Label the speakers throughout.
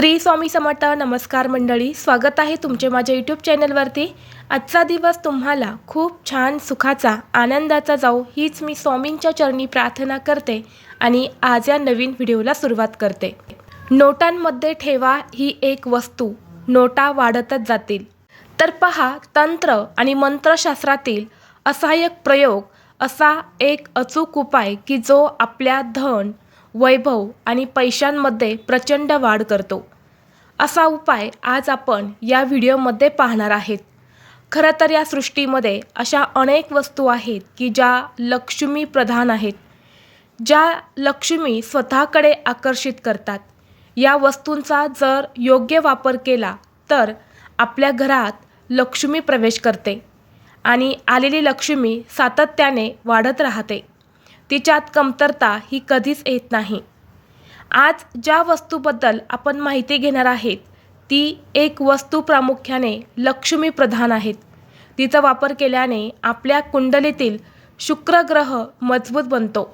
Speaker 1: श्री स्वामी समर्थ नमस्कार मंडळी स्वागत आहे तुमचे माझ्या यूट्यूब चॅनलवरती आजचा दिवस तुम्हाला खूप छान सुखाचा आनंदाचा जाऊ हीच मी स्वामींच्या चरणी प्रार्थना करते आणि आज या नवीन व्हिडिओला सुरुवात करते. नोटांमध्ये ठेवा ही एक वस्तू नोटा वाढतच जातील. तर पहा तंत्र आणि मंत्रशास्त्रातील असहाय्यक प्रयोग असा एक अचूक उपाय की जो आपल्या धन वैभव आणि पैशांमध्ये प्रचंड वाढ करतो. असा उपाय आज आपण या व्हिडिओमध्ये पाहणार आहेत. खरं तर या सृष्टीमध्ये अशा अनेक वस्तू आहेत की ज्या लक्ष्मी प्रधान आहेत. ज्या लक्ष्मी स्वतःकडे आकर्षित करतात. या वस्तूंचा जर योग्य वापर केला तर आपल्या घरात लक्ष्मी प्रवेश करते आणि आलेली लक्ष्मी सातत्याने वाढत राहते. तिच्यात कमतरता ही कधीच येत नाही. आज ज्या वस्तूबद्दल आपण माहिती घेणार आहेत ती एक वस्तू प्रामुख्याने लक्ष्मी प्रधान आहेत. तिचा वापर केल्याने आपल्या कुंडलीतील शुक्र ग्रह मजबूत बनतो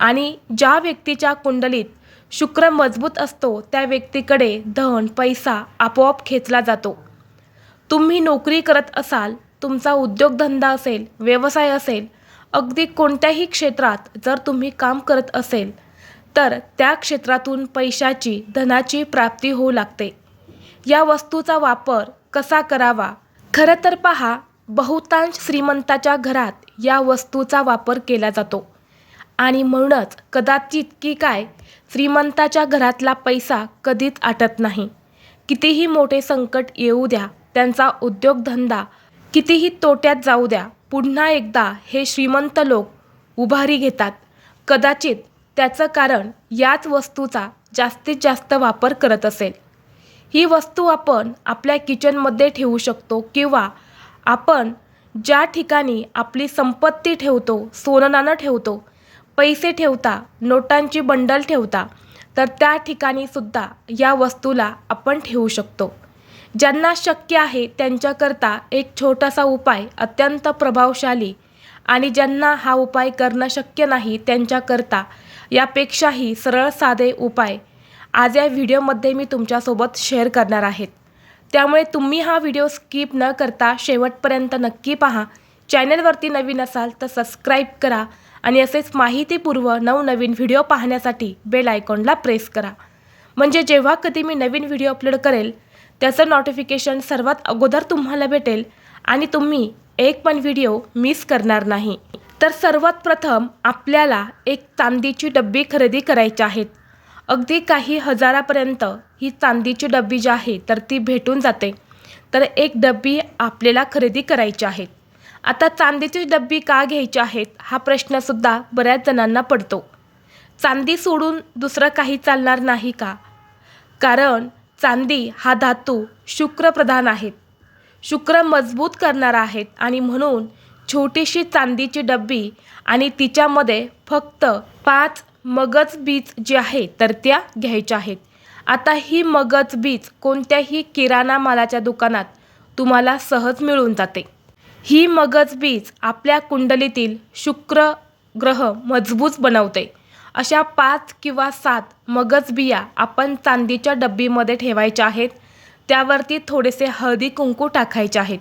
Speaker 1: आणि ज्या व्यक्तीच्या कुंडलीत शुक्र मजबूत असतो त्या व्यक्तीकडे धन पैसा आपोआप खेचला जातो. तुम्ही नोकरी करत असाल तुमचा उद्योगधंदा असेल व्यवसाय असेल अगदी कोणत्याही क्षेत्रात जर तुम्ही काम करत असेल तर त्या क्षेत्रातून पैशाची धनाची प्राप्ती होऊ लागते. या वस्तूचा वापर कसा करावा? खरं तर पहा बहुतांश श्रीमंताच्या घरात या वस्तूचा वापर केला जातो. आणि म्हणूनच कदाचित की काय श्रीमंताच्या घरातला पैसा कधीच आटत नाही. कितीही मोठे संकट येऊ द्या त्यांचा उद्योगधंदा कितीही तोट्यात जाऊ द्या पुन्हा एकदा हे श्रीमंत लोक उभारी घेतात. कदाचित त्याचं कारण याच वस्तूचा जास्तीत जास्त वापर करत असेल. ही वस्तू आपण आपल्या किचनमध्ये ठेवू शकतो किंवा आपण ज्या ठिकाणी आपली संपत्ती ठेवतो सोननानं ठेवतो पैसे ठेवता नोटांची बंडल ठेवता तर त्या ठिकाणी सुद्धा या वस्तूला आपण ठेवू शकतो. ज्यांना शक्य आहे त्यांच्याकरता एक छोटासा उपाय अत्यंत प्रभावशाली आणि ज्यांना हा उपाय करणं शक्य नाही त्यांच्याकरता यापेक्षाही सरळ साधे उपाय आज या व्हिडिओमध्ये मी तुमच्यासोबत शेअर करणार आहेत. त्यामुळे तुम्ही हा व्हिडिओ स्किप न करता शेवटपर्यंत नक्की पहा. चॅनलवरती नवीन असाल तर सबस्क्राईब करा आणि असेच माहितीपूर्व नवनवीन व्हिडिओ पाहण्यासाठी बेल आयकॉनला प्रेस करा. म्हणजे जेव्हा कधी मी नवीन व्हिडिओ अपलोड करेल त्याचं नोटिफिकेशन सर्वात अगोदर तुम्हाला भेटेल आणि तुम्ही एक पण व्हिडिओ मिस करणार नाही. तर सर्वात प्रथम आपल्याला एक चांदीची डब्बी खरेदी करायची आहेत अगदी काही हजारापर्यंत ही चांदीची डब्बी जी आहे तर ती भेटून जाते. तर एक डब्बी आपल्याला खरेदी करायची आहेत आता चांदीची डब्बी का घ्यायची आहेत हा प्रश्नसुद्धा बऱ्याच जणांना पडतो. चांदी सोडून दुसरं काही चालणार नाही का? कारण चांदी हा धातू शुक्रप्रधान आहेत. शुक्र मजबूत करणारा आहेत आणि म्हणून छोटीशी चांदीची डब्बी आणि तिच्यामध्ये फक्त पाच मगज बीज जे आहे तर त्या घ्यायच्या आहेत. आता ही मगज बीज कोणत्याही किराणा मालाच्या दुकानात तुम्हाला सहज मिळून जाते. ही मगज बीज आपल्या कुंडलीतील शुक्र ग्रह मजबूत बनवते. अशा पाच किंवा सात मगज बिया आपण चांदीच्या डब्बीमध्ये ठेवायच्या आहेत. त्यावरती थोडेसे हळदी कुंकू टाकायचे आहेत.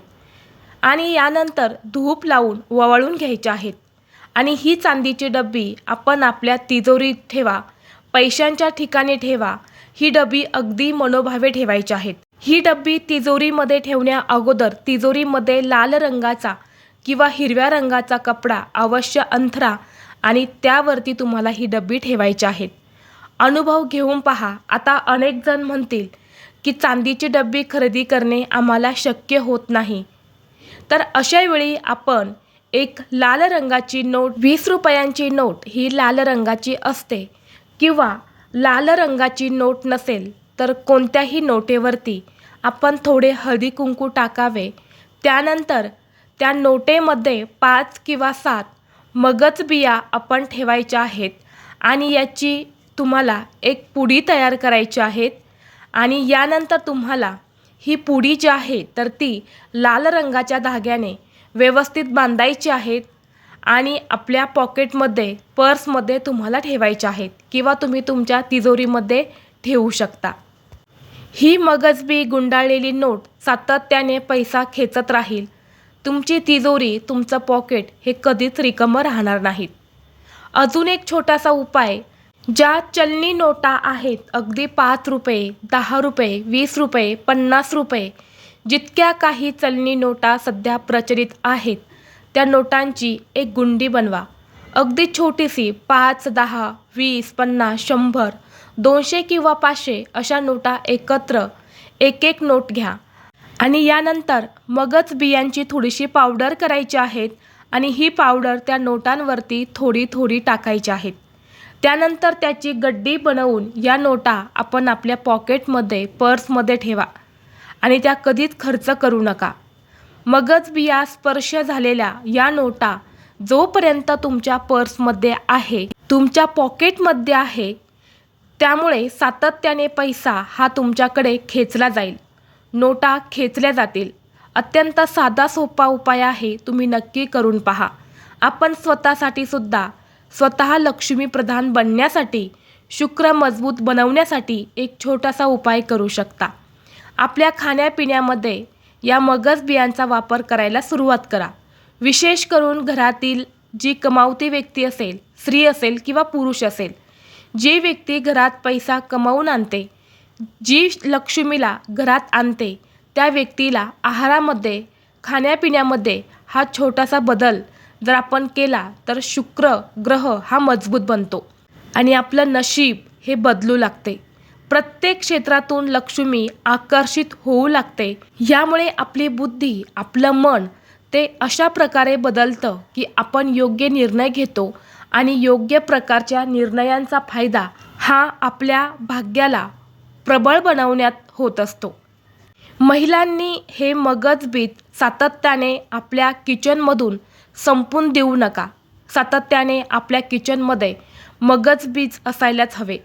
Speaker 1: आणि यानंतर धूप लावून ववाळून घ्यायचे आहेत. आणि ही चांदीची डब्बी आपण आपल्या तिजोरीत ठेवा पैशांच्या ठिकाणी ठेवा ही डब्बी अगदी मनोभावे ठेवायची आहेत. ही डब्बी तिजोरीमध्ये ठेवण्या अगोदर तिजोरीमध्ये लाल रंगाचा किंवा हिरव्या रंगाचा कपडा अवश्य अंथरा आणि त्यावरती तुम्हाला ही डब्बी ठेवायची आहेत अनुभव घेऊन पहा. आता अनेक जण म्हणतील की चांदीची डब्बी खरेदी करणे आम्हाला शक्य होत नाही. तर अशावेळी आपण एक लाल रंगाची नोट वीस रुपयांची नोट ही लाल रंगाची असते किंवा लाल रंगाची नोट नसेल तर कोणत्याही नोटेवरती आपण थोडे हळदी कुंकू टाकावे. त्यानंतर त्या नोटेमध्ये पाच किंवा सात मगच बिया आपण ठेवायच्या आहेत आणि याची तुम्हाला एक पुडी तयार करायची आहेत आणि यानंतर तुम्हाला ही पुडी जी आहे तर ती लाल रंगाच्या धाग्याने व्यवस्थित बांधायची आहेत आणि आपल्या पॉकेटमध्ये पर्समध्ये तुम्हाला ठेवायच्या आहेत किंवा तुम्ही तुमच्या तिजोरीमध्ये ठेवू शकता. ही मगजबी गुंडाळलेली नोट सातत्याने पैसा खेचत राहील. तुमची तिजोरी तुमचं पॉकेट हे कधीच रिकमं राहणार नाहीत. अजून एक छोटासा उपाय ज्या चलनी नोटा आहेत अगदी पाच रुपये दहा रुपये वीस रुपये पन्नास रुपये जितक्या काही चलनी नोटा सध्या प्रचलित आहेत त्या नोटांची एक गुंडी बनवा. अगदी छोटीशी पाच दहा वीस पन्नास शंभर दोनशे किंवा पाचशे अशा नोटा एकत्र एक एक नोट घ्या. आणि यानंतर मगच बियांची थोडीशी पावडर करायची आहेत आणि ही पावडर त्या नोटांवरती थोडी थोडी टाकायची आहेत. त्यानंतर त्याची गड्डी बनवून या नोटा आपण आपल्या पॉकेटमध्ये पर्समध्ये ठेवा आणि त्या कधीच खर्च करू नका. मगच बिया स्पर्श झालेल्या या नोटा जोपर्यंत तुमच्या पर्समध्ये आहे तुमच्या पॉकेटमध्ये आहे त्यामुळे सातत्याने पैसा हा तुमच्याकडे खेचला जाईल. नोटा खेचल्या जातील. अत्यंत साधा सोपा उपाय आहे तुम्ही नक्की करून पहा. आपण स्वतःसाठी सुद्धा स्वतः लक्ष्मी प्रधान बनण्यासाठी शुक्र मजबूत बनवण्यासाठी एक छोटासा उपाय करू शकता. आपल्या खाण्यापिण्यामध्ये या मगज बियांचा वापर करायला सुरुवात करा. विशेष करून घरातील जी कमावती व्यक्ती असेल स्त्री असेल किंवा पुरुष असेल जी व्यक्ती घरात पैसा कमावून आणते जी लक्ष्मीला घरात आणते त्या व्यक्तीला आहारामध्ये खाण्यापिण्यामध्ये हा छोटासा बदल जर आपण केला तर शुक्र ग्रह हा मजबूत बनतो. आणि आपलं नशीब हे बदलू लागते. प्रत्येक क्षेत्रातून लक्ष्मी आकर्षित होऊ लागते. यामुळे आपली बुद्धी आपलं मन ते अशा प्रकारे बदलतं की आपण योग्य निर्णय घेतो आणि योग्य प्रकारच्या निर्णयांचा फायदा हा आपल्या भाग्याला प्रबळ बनवण्यात होत असतो. महिलांनी हे मगजबीत सातत्याने आपल्या किचनमधून संपून देऊ नका. सातत्याने आपल्या किचनमध्ये मगजबीज असायलाच हवे.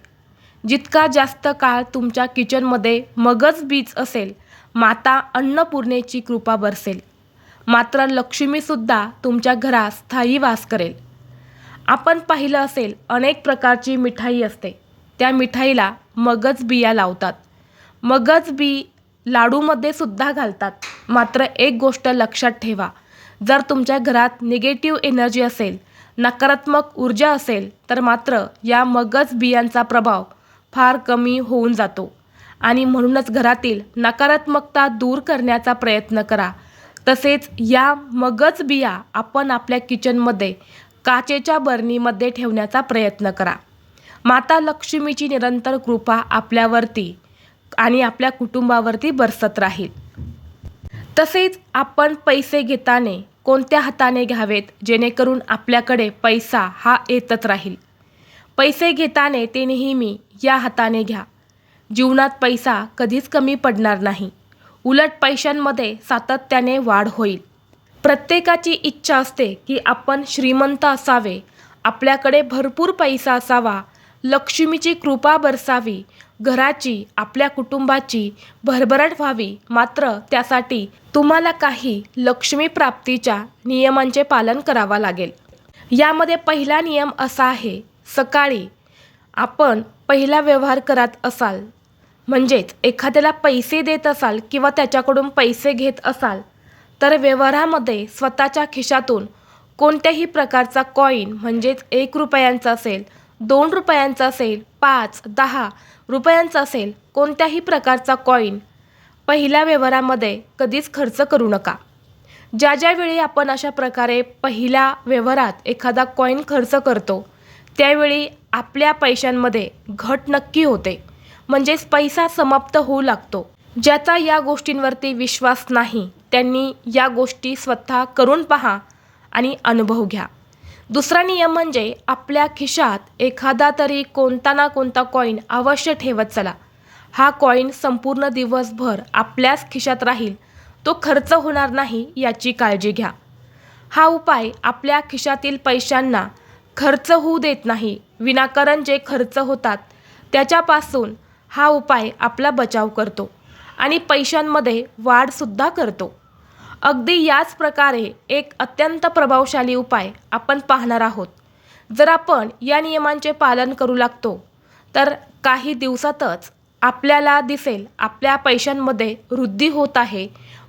Speaker 1: जितका जास्त काळ तुमच्या किचनमध्ये मगजबीज असेल माता अन्नपूर्णेची कृपा बरसेल. मात्र लक्ष्मीसुद्धा तुमच्या घरात स्थायी वास करेल. आपण पाहिलं असेल अनेक प्रकारची मिठाई असते. त्या मिठाईला मगज बिया लावतात. मगज बी लाडूमध्ये सुद्धा घालतात. मात्र एक गोष्ट लक्षात ठेवा. जर तुमच्या घरात निगेटिव्ह एनर्जी असेल नकारात्मक ऊर्जा असेल तर मात्र या मगज बियांचा प्रभाव फार कमी होऊन जातो. आणि म्हणूनच घरातील नकारात्मकता दूर करण्याचा प्रयत्न करा. तसेच या मगज बिया आपण आपल्या किचनमध्ये काचेच्या बरणीमध्ये ठेवण्याचा प्रयत्न करा. माता लक्ष्मीची निरंतर कृपा आपल्यावरती आणि आपल्या कुटुंबावरती बरसत राहील. तसेच आपण पैसे घेताना कोणत्या हाताने घ्यावेत जेणेकरून आपल्याकडे पैसा हा येतच राहील. पैसे घेताने ते नेहमी या हाताने घ्या. जीवनात पैसा कधीच कमी पडणार नाही. उलट पैशांमध्ये सातत्याने वाढ होईल. प्रत्येकाची इच्छा असते की आपण श्रीमंत असावे आपल्याकडे भरपूर पैसा असावा लक्ष्मीची कृपा बरसावी. घराची आपल्या कुटुंबाची भरभराट व्हावी. मात्र त्यासाठी तुम्हाला काही लक्ष्मी प्राप्तीच्या नियमांचे पालन करावा लागेल. यामध्ये पहिला नियम असा आहे सकाळी आपण पहिला व्यवहार करत असाल म्हणजेच एखाद्याला पैसे देत असाल किंवा त्याच्याकडून पैसे घेत असाल तर व्यवहारामध्ये स्वतःच्या खिशातून कोणत्याही प्रकारचा कॉईन म्हणजेच एक रुपयांचा असेल दोन रुपयांचा असेल पाच दहा रुपयांचा असेल कोणत्याही प्रकारचा कॉईन पहिल्या व्यवहारामध्ये कधीच खर्च करू नका. ज्या ज्यावेळी आपण अशा प्रकारे पहिल्या व्यवहारात एखादा कॉईन खर्च करतो त्यावेळी आपल्या पैशांमध्ये घट नक्की होते. म्हणजेच पैसा समाप्त होऊ लागतो. ज्याचा या गोष्टींवरती विश्वास नाही त्यांनी या गोष्टी स्वतः करून पहा आणि अनुभव घ्या. दुसरा नियम म्हणजे आपल्या खिशात एखादा तरी कोणता ना कोणता कॉईन अवश्य ठेवत चला. हा कॉईन संपूर्ण दिवसभर आपल्याच खिशात राहील. तो खर्च होणार नाही याची काळजी घ्या. हा उपाय आपल्या खिशातील पैशांना खर्च होऊ देत नाही विनाकारण जे खर्च होतात त्याच्यापासून हा उपाय आपला बचाव करतो आणि पैशांमध्ये वाढसुद्धा करतो. अगदी याच प्रकारे एक अत्यंत प्रभावशाली उपाय आपण पाहणार आहोत. जर आपण या नियमांचे पालन करू लागतो तर काही दिवसातच आपल्याला दिसेल आपल्या पैशांमध्ये वृद्धी होत आहे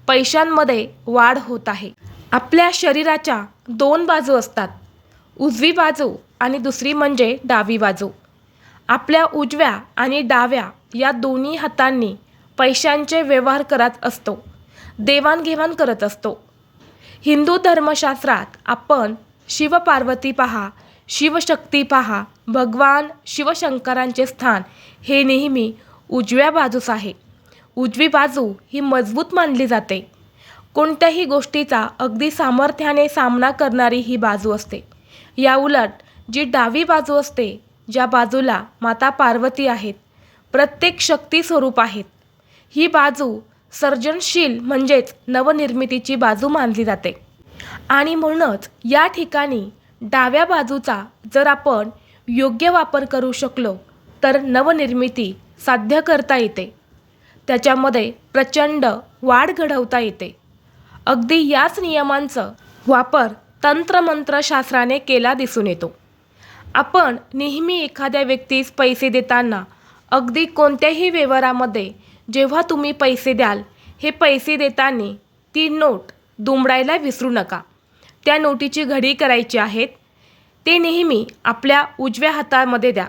Speaker 1: पैशांमध्ये वाढ होत आहे. आपल्या शरीराच्या दोन बाजू असतात उजवी बाजू आणि दुसरी म्हणजे डावी बाजू. आपल्या उजव्या आणि डाव्या या दोन्ही हातांनी पैशांचे व्यवहार करत असतो. देवाणघेवाण करत असतो. हिंदू धर्मशास्त्रात आपण शिवपार्वती पहा शिवशक्ती पहा भगवान शिवशंकरांचे स्थान हे नेहमी उजव्या बाजूस आहे. उजवी बाजू ही मजबूत मानली जाते. कोणत्याही गोष्टीचा अगदी सामर्थ्याने सामना करणारी ही बाजू असते. या उलट जी डावी बाजू असते ज्या बाजूला माता पार्वती आहेत प्रत्येक शक्ती स्वरूप आहेत. ही बाजू सर्जनशील म्हणजेच नवनिर्मितीची बाजू मानली जाते. आणि म्हणूनच या ठिकाणी डाव्या बाजूचा जर आपण योग्य वापर करू शकलो तर नवनिर्मिती साध्य करता येते. त्याच्यामध्ये प्रचंड वाढ घडवता येते. अगदी याच नियमांचं वापर तंत्रमंत्रशास्त्राने केला दिसून येतो. आपण नेहमी एखाद्या व्यक्तीस पैसे देताना अगदी कोणत्याही व्यवहारामध्ये जेव्हा तुम्ही पैसे द्याल हे पैसे देताना ती नोट दुमडायला विसरू नका. त्या नोटीची घडी करायची आहेत ते नेहमी आपल्या उजव्या हातामध्ये द्या.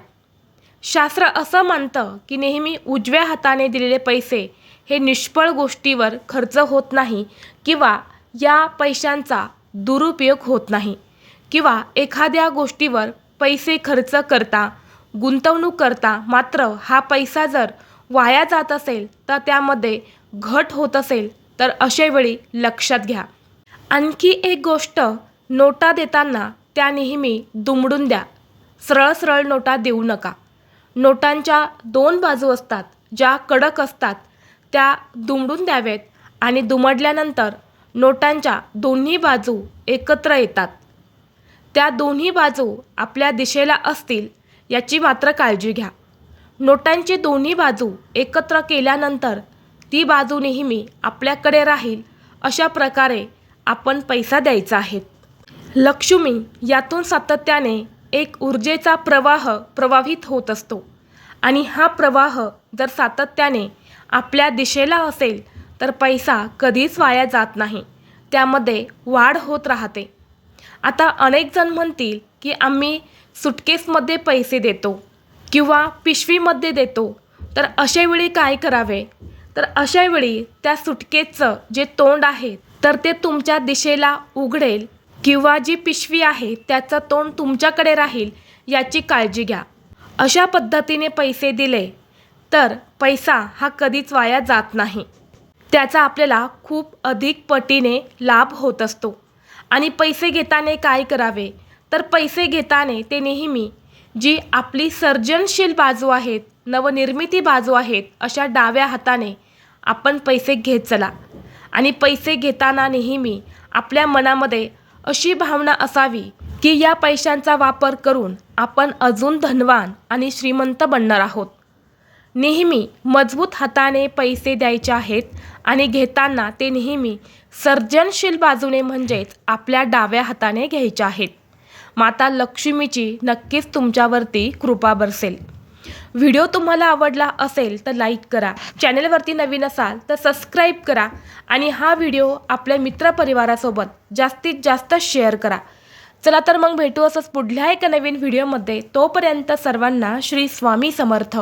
Speaker 1: शास्त्र असं मानतं की नेहमी उजव्या हाताने दिलेले पैसे हे निष्फळ गोष्टीवर खर्च होत नाही किंवा या पैशांचा दुरुपयोग होत नाही किंवा एखाद्या गोष्टीवर पैसे खर्च करता गुंतवणूक करता मात्र हा पैसा जर वाया जात असेल तर त्यामध्ये घट होत असेल तर अशावेळी लक्षात घ्या. आणखी एक गोष्ट नोटा देताना त्या नेहमी दुमडून द्या. सरळ सरळ नोटा देऊ नका. नोटांच्या दोन बाजू असतात ज्या कडक असतात त्या दुमडून द्यावेत आणि दुमडल्यानंतर नोटांच्या दोन्ही बाजू एकत्र येतात. त्या दोन्ही बाजू आपल्या दिशेला असतील याची मात्र काळजी घ्या. नोटांची दोन्ही बाजू एकत्र केल्यानंतर ती बाजू नेहमी आपल्याकडे राहील अशा प्रकारे आपण पैसा द्यायचा आहे. लक्ष्मी यातून सातत्याने एक ऊर्जेचा प्रवाह प्रवाहित होत असतो आणि हा प्रवाह जर सातत्याने आपल्या दिशेला असेल तर पैसा कधीच वाया जात नाही. त्यामध्ये वाढ होत राहते. आता अनेक जण म्हणतील की आम्ही सुटकेसमध्ये पैसे देतो. किंवा पिशवीमध्ये देतो तर अशावेळी काय करावे? तर अशावेळी त्या सुटकेचं जे तोंड आहे तर ते तुमच्या दिशेला उघडेल किंवा जी पिशवी आहे त्याचं तोंड तुमच्याकडे राहील याची काळजी घ्या. अशा पद्धतीने पैसे दिले तर पैसा हा कधीच वाया जात नाही. त्याचा आपल्याला खूप अधिक पटीने लाभ होत असतो. आणि पैसे घेताना काय करावे? तर पैसे घेताना ते नेहमी जी आपली सर्जनशील बाजू आहेत नवनिर्मिती बाजू आहेत अशा डाव्या हाताने आपण पैसे घेत चला. आणि पैसे घेताना नेहमी आपल्या मनामध्ये अशी भावना असावी की या पैशांचा वापर करून आपण अजून धनवान आणि श्रीमंत बनणार आहोत. नेहमी मजबूत हाताने पैसे द्यायचे आहेत आणि घेताना ते नेहमी सर्जनशील बाजूने म्हणजेच आपल्या डाव्या हाताने घ्यायचे आहेत. माता लक्ष्मीची नक्कीच तुमच्यावरती कृपा बरसेल. व्हिडिओ तुम्हाला आवडला असेल तर लाईक करा चॅनलवरती नवीन असाल तर सबस्क्राईब करा आणि हा व्हिडिओ आपल्या मित्रपरिवारासोबत जास्तीत जास्त शेअर करा. चला तर मग भेटू असंच पुढल्या एका नवीन व्हिडिओमध्ये. तोपर्यंत सर्वांना श्री स्वामी समर्थ.